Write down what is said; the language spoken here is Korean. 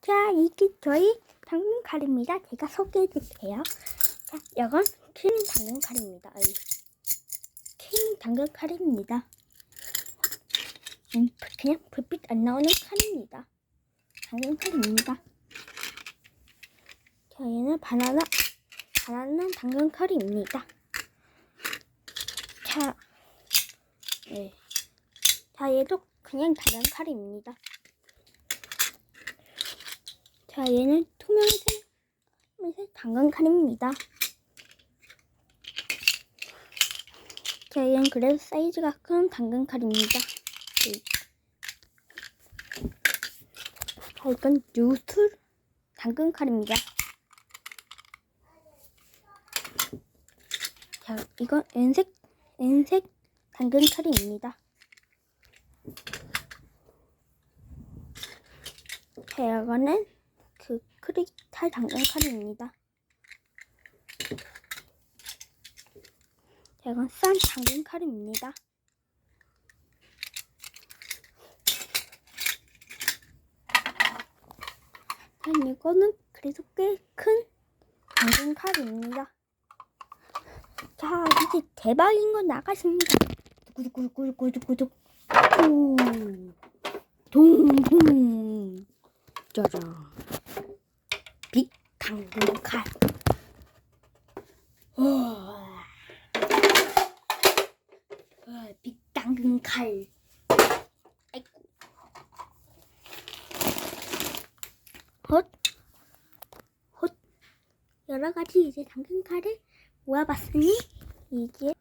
자, 이게 저희 당근 칼입니다. 제가 소개해드릴게요. 자, 이건 큰 당근 칼입니다. 큰 당근 칼입니다. 음, 그냥 불빛 안 나오는 칼입니다. 당근 칼입니다. 자, 얘는 바나나, 바나나 당근 칼입니다. 자, 네. 자, 얘도 그냥 당근 칼입니다. 자, 얘는 투명색, 투명색 당근 칼입니다. 자, 얘는 그래도 사이즈가 큰 당근 칼입니다. 네. 자, 이건 뉴스 당근 칼입니다. 자, 이건 은색, 은색 당근 칼입니다. 자, 이거는 그 크리스탈 당근 칼입니다. 자, 이건 싼 당근 칼입니다. 자, 이거는 그래도 꽤 큰 당근 칼입니다. 자, 이제 대박인 거 나가십니다. 구독구독구독구독구독. 오, 동동. 짜잔. 빅 당근 칼. 우와, 빅 당근 칼. 아이고. 헛. 헛. 여러 가지 이제 당근 칼을 모아봤으니 이제.